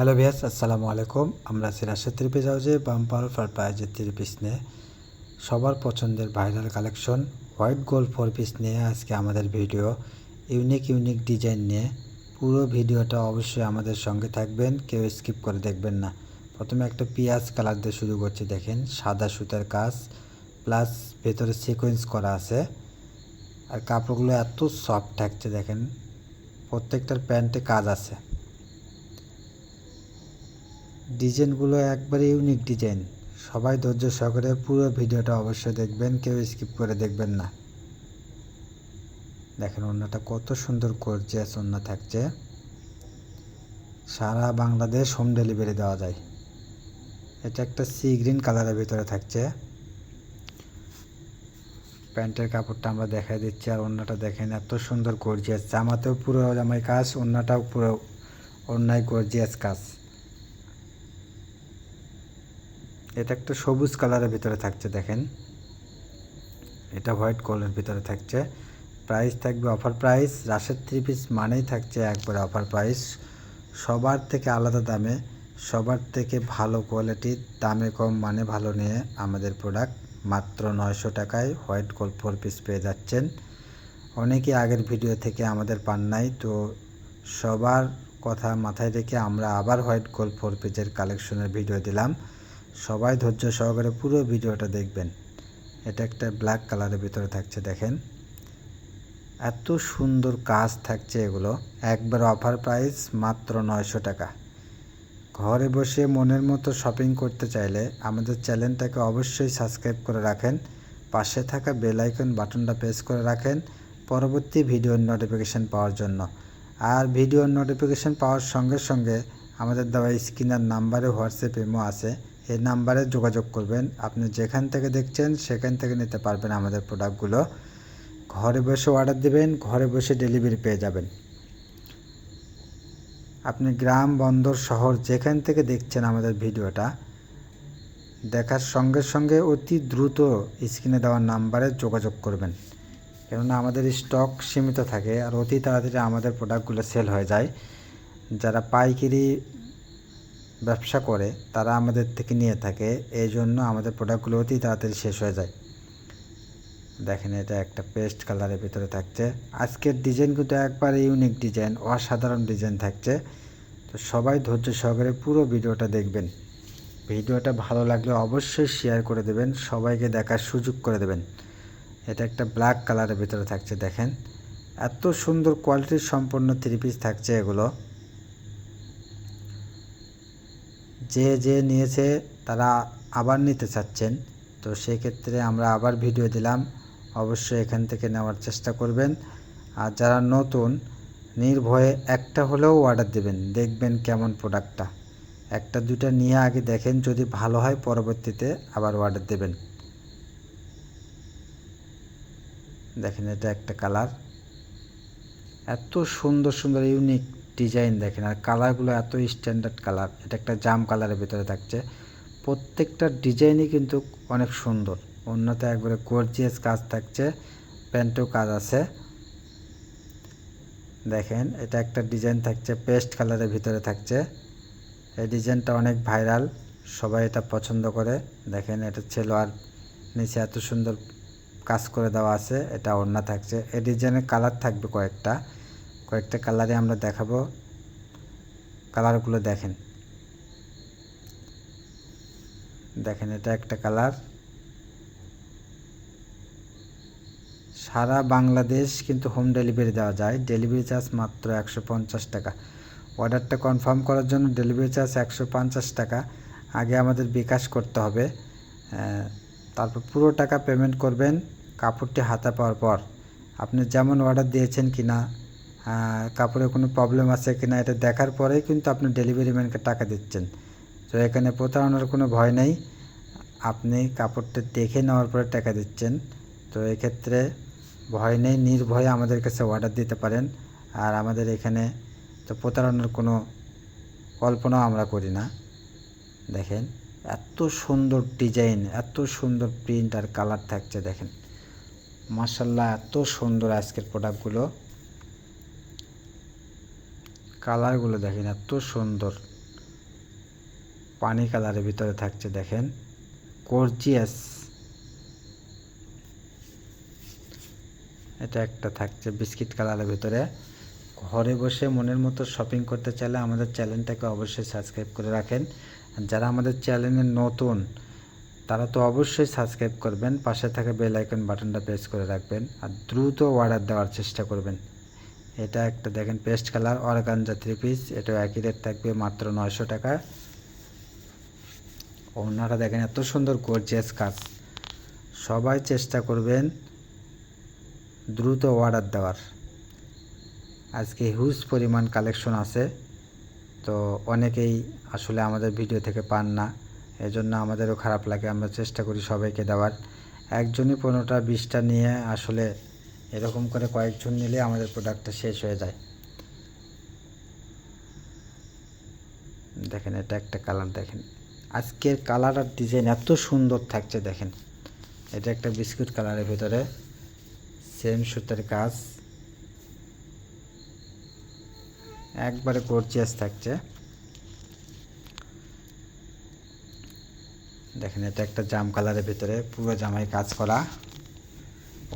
Hello ভিয়াস আসসালামু আলাইকুম। আমরা রাশেদ থ্রি পিস হাউসে বাম্পার ফার প্রাইজের থ্রি পিস নিয়ে সবার পছন্দের viral collection white gold four piece নিয়ে আজকে আমাদের ভিডিও ইউনিক ইউনিক ডিজাইন নিয়ে পুরো ভিডিওটা অবশ্যই আমাদের সঙ্গে থাকবেন, কেউ স্কিপ করে দেখবেন না। প্রথমে একটা পিঁয়াজ কালার দিয়ে শুরু করছি, দেখেন, সাদা সুতার কাজ প্লাস ভেতরে সিকোয়েন্স করা আছে। আর কাপড়গুলো এত সফট থাকছে, দেখেন, প্রত্যেকটার প্যান্টে কাজ আছে। ডিজাইনগুলো একবারে ইউনিক ডিজাইন সবাই ধৈর্য সহকারে পুরো ভিডিওটা অবশ্যই দেখবেন, কেউ স্কিপ করে দেখবেন না। দেখেন ওন্নাটা কত সুন্দর গর্জিয়াস ওন্না থাকছে। সারা বাংলাদেশ হোম ডেলিভারি দেওয়া যায়। এটা একটা সি গ্রিন কালারের ভিতরে থাকছে। প্যান্টের কাপড়টা আমরা দেখাই দিচ্ছি, আর ওন্নাটা দেখেন এত সুন্দর গর্জিয়াস জামাতেও পুরো জামাই কাজ ওন্নাটাও পুরো অন্যায় গর্জিয়াস কাজ। এটা একটা সবুজ কালারের ভিতরে থাকছে, দেখেন। এটা হোয়াইট কালারের ভিতরে থাকছে। প্রাইস থাকবে অফার প্রাইস। রাশের থ্রি পিস মানেই থাকছে একবারে অফার প্রাইস। সবার থেকে আলাদা দামে, সবার থেকে ভালো কোয়ালিটির দামে কম মানে ভালো নিয়ে আমাদের প্রোডাক্ট মাত্র নয়শো টাকায় হোয়াইট গোল্ড ফোর পিস পেয়ে যাচ্ছেন। অনেকে আগের ভিডিও থেকে আমাদের পান নাই, তো সবার কথা মাথায় রেখে আমরা আবার হোয়াইট গোল্ড ফোর পিসের কালেকশনের ভিডিও দিলাম। সবাই ধৈর্য সহকারে পুরো ভিডিওটা দেখবেন। এটা একটা ব্ল্যাক কালারের ভিতরে থাকছে, দেখেন। এত সুন্দর কাজ থাকছে এগুলো। একবার অফার প্রাইস মাত্র নয়শো টাকা। ঘরে বসে মনের মতো শপিং করতে চাইলে আমাদের চ্যানেলটাকে অবশ্যই সাবস্ক্রাইব করে রাখেন। পাশে থাকা বেল আইকন বাটনটা প্রেস করে রাখেন পরবর্তী ভিডিওর নোটিফিকেশান পাওয়ার জন্য। আর ভিডিওর নোটিফিকেশান পাওয়ার সঙ্গে সঙ্গে আমাদের দেওয়া স্ক্রিনার নাম্বারে হোয়াটসঅ্যাপ ইমো আছে। এই নাম্বারে যোগাযোগ করবেন। আপনি যেখান থেকে দেখছেন, সেখান থেকে নিতে পারবেন আমাদের প্রোডাক্টগুলো। ঘরে বসে অর্ডার দেবেন, ঘরে বসে ডেলিভারি পেয়ে যাবেন। আপনি গ্রাম, বন্দর, শহর যেখান থেকে দেখছেন আমাদের ভিডিওটা, দেখার সঙ্গে সঙ্গে অতি দ্রুত স্ক্রিনে দেওয়ার নাম্বারে যোগাযোগ করবেন। কেননা আমাদের স্টক সীমিত থাকে আর অতি তাড়াতাড়ি আমাদের প্রোডাক্টগুলো সেল হয়ে যায়। যারা পাইকারি ব্যবসা করে, তারা আমাদের থেকে নিয়ে থাকে। এই জন্য আমাদের প্রোডাক্টগুলো অতি তাড়াতাড়ি শেষ হয়ে যায়। দেখেন এটা একটা পেস্ট কালারের ভিতরে থাকছে। আজকের ডিজাইন কিন্তু একবার ইউনিক ডিজাইন অসাধারণ ডিজাইন থাকছে। তো সবাই ধৈর্য সহকারে পুরো ভিডিওটা দেখবেন। ভিডিওটা ভালো লাগলে অবশ্যই শেয়ার করে দেবেন, সবাইকে দেখার সুযোগ করে দেবেন। এটা একটা ব্ল্যাক কালারের ভিতরে থাকছে, দেখেন। এত সুন্দর কোয়ালিটির সম্পন্ন থ্রি পিস থাকছে এগুলো। যে যে নিয়েছে তারা আবার নিতে চাচ্ছেন। তো সেক্ষেত্রে আমরা আবার ভিডিও দিলাম। অবশ্যই এখান থেকে নেওয়ার চেষ্টা করবেন। আর যারা নতুন, নির্ভয়ে একটা হলেও অর্ডার দেবেন। দেখবেন কেমন প্রোডাক্টটা একটা, দুটা নিয়ে আগে দেখেন, যদি ভালো হয় পরবর্তীতে আবার অর্ডার দেবেন। দেখেন এটা একটা কালার এত সুন্দর সুন্দর ইউনিক ডিজাইন দেখেন, আর কালারগুলো এত স্ট্যান্ডার্ড কালার, এটা একটা জাম কালারের ভিতরে থাকছে। প্রত্যেকটা ডিজাইনই কিন্তু অনেক সুন্দর। অন্যতে একবারে গর্জিয়াস কাজ থাকছে, প্যান্টও কাজ আছে। দেখেন, এটা একটা ডিজাইন থাকছে পেস্ট কালারের ভিতরে থাকছে। এই ডিজাইনটা অনেক ভাইরাল সবাই এটা পছন্দ করে। দেখেন, এটা ছিল আর নিচে এত সুন্দর কাজ করে দেওয়া আছে, এটা ওড়না থাকছে। এই ডিজাইনের কালার থাকবে কয়েকটা। কয়েকটা কালারে আমরা দেখাবো। কালারগুলো দেখেন। দেখেন, এটা একটা কালার। সারা বাংলাদেশ কিন্তু হোম ডেলিভারি দেওয়া যায়। ডেলিভারি চার্জ মাত্র একশো পঞ্চাশ টাকা। অর্ডারটা কনফার্ম করার জন্য ডেলিভারি চার্জ একশো পঞ্চাশ টাকা। আগে আমাদের বিকাশ করতে হবে। তারপর পুরো টাকা পেমেন্ট করবেন কাপড়টি হাতে পাওয়ার পর। আপনি যেমন অর্ডার দিয়েছেন কি না কাপড়ে কোনো প্রবলেম আছে কি না এটা দেখার পরেই কিন্তু আপনি ডেলিভারি ম্যানকে টাকা দিচ্ছেন। তো এখানে প্রতারণার কোনো ভয় নেই। আপনি কাপড়টা দেখে নেওয়ার পরে টাকা দিচ্ছেন। তো এক্ষেত্রে ভয় নেই, নির্ভয়ে আমাদের কাছে অর্ডার দিতে পারেন। আর আমাদের এখানে তো প্রতারণার কোনো কল্পনাও আমরা করি না। দেখেন, এত সুন্দর ডিজাইন এত সুন্দর প্রিন্ট আর কালার থাকছে, দেখেন। মার্শাল্লাহ এত সুন্দর আজকের প্রোডাক্টগুলো কালারগুলো দেখেন, এত সুন্দর। পানি কালারের ভিতরে থাকছে, দেখেন। গর্জিয়াস এটা একটা থাকছে বিস্কিট কালারের ভিতরে। ঘরে বসে মনের মতো শপিং করতে চাইলে আমাদের চ্যানেলটাকে অবশ্যই সাবস্ক্রাইব করে রাখেন। যারা আমাদের চ্যানেলে নতুন, তারা তো অবশ্যই সাবস্ক্রাইব করবেন। পাশে থাকা বেল আইকন বাটনটা প্রেস করে রাখবেন। আর দ্রুত অর্ডার দেওয়ার চেষ্টা করবেন। এটা একটা দেখেন paste colour, organza three piece এটাও একই রেট থাকবে মাত্র নয়শো টাকা। ওনারা দেখেন এত সুন্দর গর্জিয়াস কাজ। সবাই চেষ্টা করবেন দ্রুত অর্ডার দেওয়ার। আজকে হিউজ পরিমাণ কালেকশন আছে, তো অনেকেই আসলে আমাদের ভিডিও থেকে পান না, এজন্য আমাদেরও খারাপ লাগে, আমরা চেষ্টা করি সবাইকে দেওয়ার। একজনই পনেরোটা, বিশটা নিয়ে আসলে এরকম করে কয়েকজন নিলে আমাদের প্রোডাক্টটা শেষ হয়ে যায়। দেখেন, এটা একটা কালার দেখেন। আজকের কালার আর ডিজাইন এত সুন্দর থাকছে, দেখেন। এটা একটা বিস্কুট কালারের ভিতরে। সেম সুতার কাজ। একবারে গর্জিয়াস থাকছে। দেখেন, এটা একটা জাম কালারের ভিতরে। পুরো জামাই কাজ করা।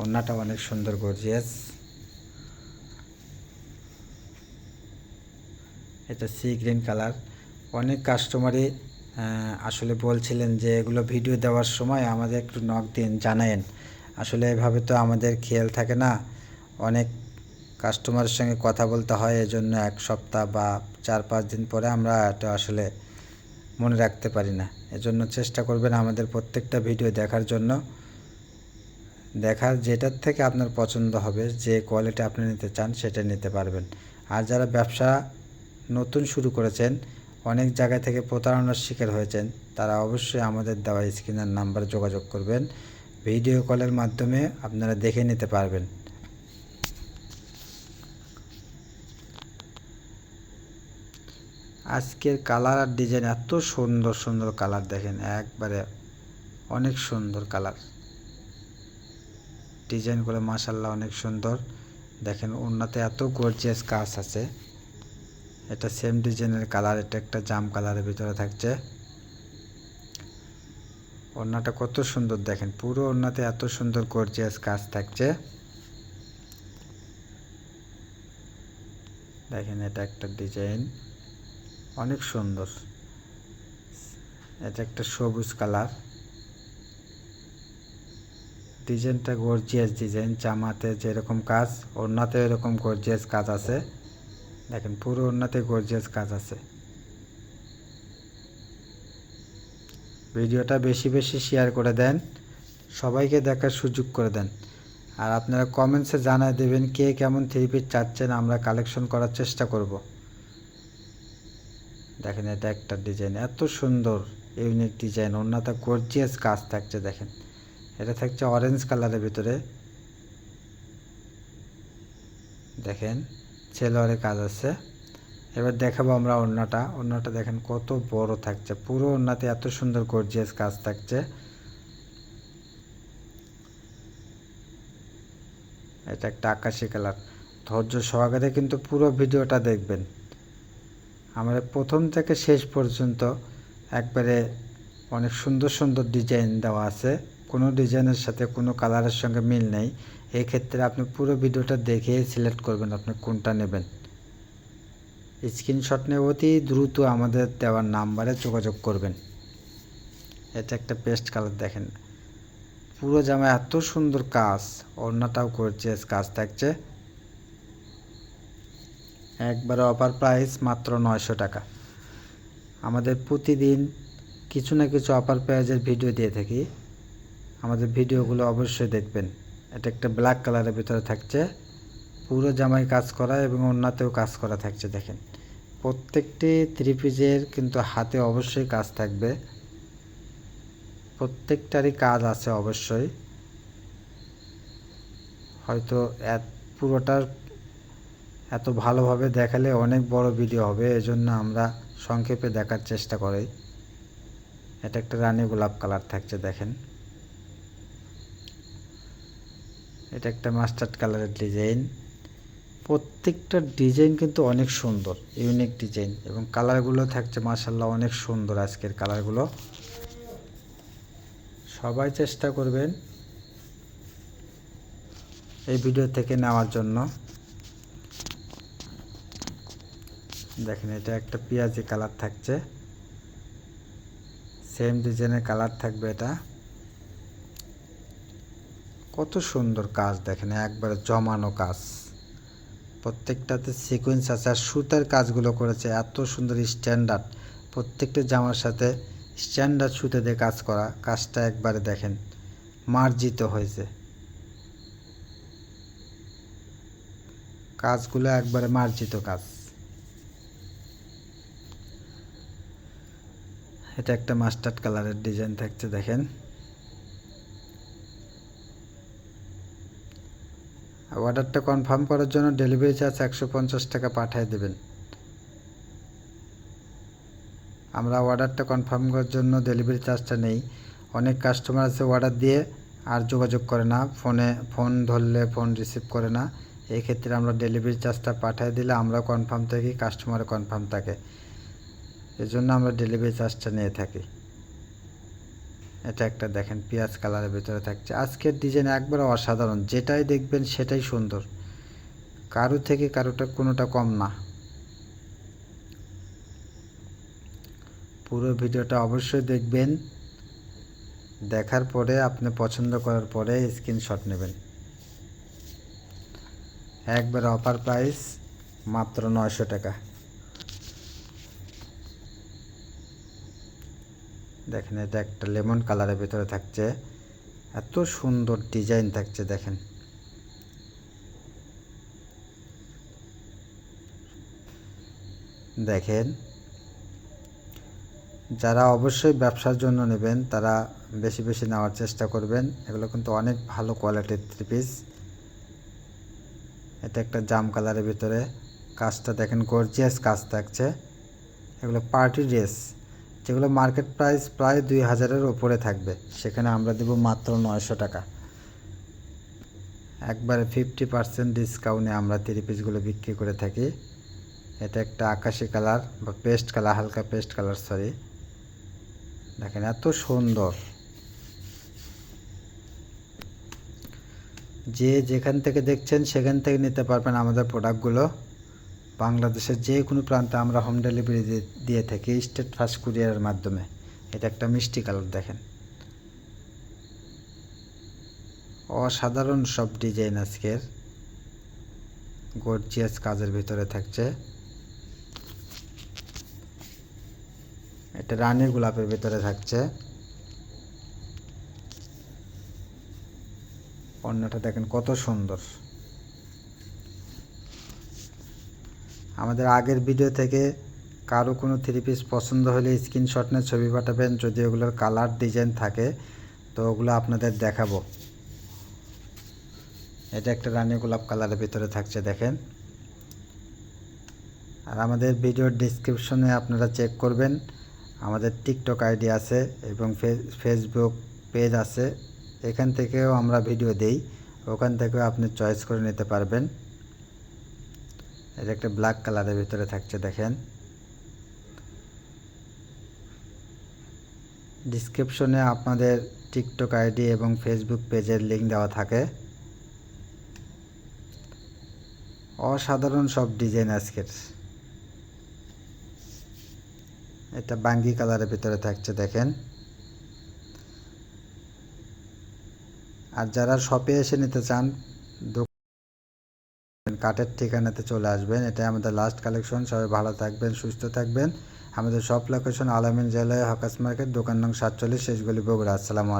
ওড়নাটা অনেক সুন্দর গর্জিয়াস। এটা সি গ্রিন কালার। অনেক কাস্টমারই আসলে বলছিলেন যে এগুলো ভিডিও দেওয়ার সময় আমাদের একটু নক দিন, জানায়েন। আসলে এভাবে তো আমাদের খেয়াল থাকে না। অনেক কাস্টমারের সঙ্গে কথা বলতে হয়, এজন্য এক সপ্তাহ বা চার পাঁচ দিন পরে আমরা এটা আসলে মনে রাখতে পারি না। এজন্য চেষ্টা করবেন আমাদের প্রত্যেকটা ভিডিও দেখার জন্য। দেখার যেটার থেকে আপনার পছন্দ হবে, যে কোয়ালিটি আপনি নিতে চান সেটা নিতে পারবেন। আর যারা ব্যবসা নতুন শুরু করেছেন, অনেক জায়গা থেকে প্রতারণার শিকার হয়েছেন, তারা অবশ্যই আমাদের দেওয়া স্ক্রিনের নাম্বারে যোগাযোগ করবেন। ভিডিও কলের মাধ্যমে আপনারা দেখে নিতে পারবেন। আজকের কালার আর ডিজাইন এত সুন্দর সুন্দর কালার দেখেন, একবারে অনেক সুন্দর কালার ডিজাইনগুলো মাসাল্লাহ অনেক সুন্দর। দেখেন ওনাতে এত গর্জিয়াস কাজ আছে। এটা সেম ডিজাইনের কালার এটা একটা জাম কালারের ভিতরে থাকছে। ওড়নাটা কত সুন্দর দেখেন, পুরো ওড়নাতে এত সুন্দর গর্জিয়াস কাজ থাকছে। দেখেন এটা একটা ডিজাইন অনেক সুন্দর। এটা একটা সবুজ কালার ডিজাইনটা গর্জিয়াস ডিজাইন জামাতে যেরকম কাজ ওড়নাতে এরকম গর্জিয়াস কাজ আছে। দেখেন, পুরো ওড়নাতে গর্জিয়াস কাজ আছে। ভিডিওটা বেশি বেশি শেয়ার করে দেন, সবাইকে দেখার সুযোগ করে দেন। আর আপনারা কমেন্টসে জানায় দেবেন কে কেমন থ্রি পিস চাচ্ছেন, আমরা কালেকশন করার চেষ্টা করব। দেখেন, এটা একটা ডিজাইন এত সুন্দর ইউনিক ডিজাইন অন্যতা গর্জিয়াস কাজ থাকছে, দেখেন। এটা থাকছে অরেঞ্জ কালারের ভিতরে। দেখেন ছেলোয়ারে কাজ আছে। এবার দেখাবো আমরা ওড়নাটা। ওড়নাটা দেখেন কত বড় থাকছে। পুরো ওড়নাতে এত সুন্দর গর্জিয়াস কাজ থাকছে। এটা একটা আকাশি কালার। ধৈর্য সহকারে কিন্তু পুরো ভিডিওটা দেখবেন। আমাদের প্রথম থেকে শেষ পর্যন্ত একবারে অনেক সুন্দর সুন্দর ডিজাইন দেওয়া আছে। কোনো ডিজাইনের সাথে কোনো কালারের সঙ্গে মিল নেই। এই ক্ষেত্রে আপনি পুরো ভিডিওটা দেখে সিলেক্ট করবেন আপনি কোনটা নেবেন। স্ক্রিনশট নিয়ে অতি দ্রুত আমাদের দেওয়ার নাম্বারে যোগাযোগ করবেন। এটা একটা পেস্ট কালার দেখেন। পুরো জামা এত সুন্দর কাজ, অন্যটাও করছে কাজ থাকছে। একবারে অফার প্রাইস মাত্র নয়শো টাকা। আমাদের প্রতিদিন কিছু না কিছু অফার প্রাইজের ভিডিও দিয়ে থাকি। আমাদের ভিডিওগুলো অবশ্যই দেখবেন। এটা একটা ব্ল্যাক কালারের ভিতরে থাকছে। পুরো জামাই কাজ করা এবং অন্যতেও কাজ করা থাকছে, দেখেন। প্রত্যেকটি থ্রি পিসের কিন্তু হাতে অবশ্যই কাজ থাকবে। প্রত্যেকটারই কাজ আছে অবশ্যই। হয়তো পুরোটার এত ভালোভাবে দেখালে অনেক বড় ভিডিও হবে, এজন্য আমরা সংক্ষেপে দেখার চেষ্টা করি। এটা একটা রানী গোলাপ কালার থাকছে, দেখেন। এটা একটা মাস্টার্ড কালারের ডিজাইন। প্রত্যেকটা ডিজাইন কিন্তু অনেক সুন্দর, ইউনিক ডিজাইন এবং কালারগুলো থাকছে মাসাল্লাহ অনেক সুন্দর আজকের কালারগুলো। সবাই চেষ্টা করবেন এই ভিডিও থেকে নেওয়ার জন্য। দেখেন, এটা একটা পেঁয়াজি কালার থাকছে। সেম ডিজাইনের কালার থাকবে এটা। কত সুন্দর কাজ দেখেন, একবারে জমানো কাজ। প্রত্যেকটাতে সিকোয়েন্স আছে আর সুতার কাজগুলো করেছে, এত সুন্দর স্ট্যান্ডার্ড প্রত্যেকটা জামার সাথে স্ট্যান্ডার্ড সুতে দিয়ে কাজ করা, কাজটা একবারে দেখেন, মার্জিত হয়েছে। কাজগুলো একবারে মার্জিত কাজ। এটা একটা মাস্টার্ড কালারের ডিজাইন থাকছে, দেখেন। অর্ডারটা কনফার্ম করার জন্য ডেলিভারি চার্জ একশো পঞ্চাশ টাকা পাঠিয়ে দেবেন। আমরা অর্ডারটা কনফার্ম করার জন্য ডেলিভারি চার্জটা নেই। অনেক কাস্টমার আছে অর্ডার দিয়ে আর যোগাযোগ করে না। ফোনে ফোন ধরলে ফোন রিসিভ করে না। এই ক্ষেত্রে আমরা ডেলিভারি চার্জটা পাঠিয়ে দিলে আমরা কনফার্ম থাকি কাস্টমার কনফার্ম থাকে। এজন্য আমরা ডেলিভারি চার্জটা নিয়ে থাকি। এটা একটা দেখেন, পেঁয়াজ কালারের ভিতরে থাকছে। আজকের ডিজাইন একবারে অসাধারণ, যেটাই দেখবেন সেটাই সুন্দর। কারও থেকে কারোটা কোনোটা কম না। পুরো ভিডিওটা অবশ্যই দেখবেন। দেখার পরে, আপনি পছন্দ করার পরে স্ক্রিনশট নেবেন। একবার অফার প্রাইস মাত্র নয়শো টাকা। দেখেন এটা একটা লেমন কালারের ভিতরে থাকছে। এত সুন্দর ডিজাইন থাকছে, দেখেন। দেখেন, যারা অবশ্যই ব্যবসার জন্য নেবেন, তারা বেশি বেশি নেওয়ার চেষ্টা করবেন। এগুলো কিন্তু অনেক ভালো কোয়ালিটির থ্রি পিস এটা একটা জাম কালারের ভিতরে। কাজটা দেখেন গর্জিয়াস কাজ থাকছে। এগুলো পার্টি ড্রেস যেগুলো মার্কেট প্রাইস প্রায় দুই হাজারের ওপরে থাকবে। সেখানে আমরা দেব মাত্র নয়শো টাকা। একবারে ফিফটি পার্সেন্ট ডিসকাউন্টে আমরা থ্রি পিসগুলো বিক্রি করে থাকি। এটা একটা আকাশি কালার বা পেস্ট কালার হালকা পেস্ট কালার সরি দেখেন এত সুন্দর। যে যেখান থেকে দেখছেন সেখান থেকে নিতে পারবেন আমাদের প্রোডাক্টগুলো বাংলাদেশের যে কোনো প্রান্তে আমরা হোম ডেলিভারি দিয়ে থাকি স্টেট ফার্স্ট কুরিয়ারের মাধ্যমে। এটা একটা মিষ্টি কালার দেখেন। অসাধারণ সব ডিজাইন আজকের। গর্জিয়াস কাজের ভিতরে থাকছে। এটা রানী গোলাপের ভিতরে থাকছে। অন্যটা দেখেন কত সুন্দর। আমাদের আগের ভিডিও থেকে কারও কোনো থ্রি পিস পছন্দ হলে স্ক্রিনশট নিয়ে ছবি পাঠাবেন, যদি ওগুলোর কালার ডিজাইন থাকে, তো ওগুলো আপনাদের দেখাবো। এটা একটা রানী গোলাপ কালারের ভিতরে থাকছে, দেখেন। আর আমাদের ভিডিওর ডিসক্রিপশনে আপনারা চেক করবেন। আমাদের টিকটক আইডি আছে এবং ফেসবুক পেজ আছে। এখান থেকেও আমরা ভিডিও দেই। ওখান থেকেও আপনি চয়েস করে নিতে পারবেন। এটা একটা ব্ল্যাক কালারের ভিতরে থাকছে, দেখেন। ডিসক্রিপশনে আপনাদের টিকটক আইডি এবং ফেসবুক পেজের লিঙ্ক দেওয়া থাকে। অসাধারণ সব ডিজাইন আজকের। এটা বাঙ্গি কালারের ভিতরে থাকছে, দেখেন। আর যারা শপে এসে নিতে চান কাঠের ঠিকানাতে চলে আসবেন। এটাই আমাদের লাস্ট কালেকশন সবাই ভালো থাকবেন, সুস্থ থাকবেন। আমাদের সব লোকেশন আলামিন জেলায় হকাস মার্কেট, দোকান নং সাতচল্লিশ, শেষগুলি বগুড়া। আসসালামু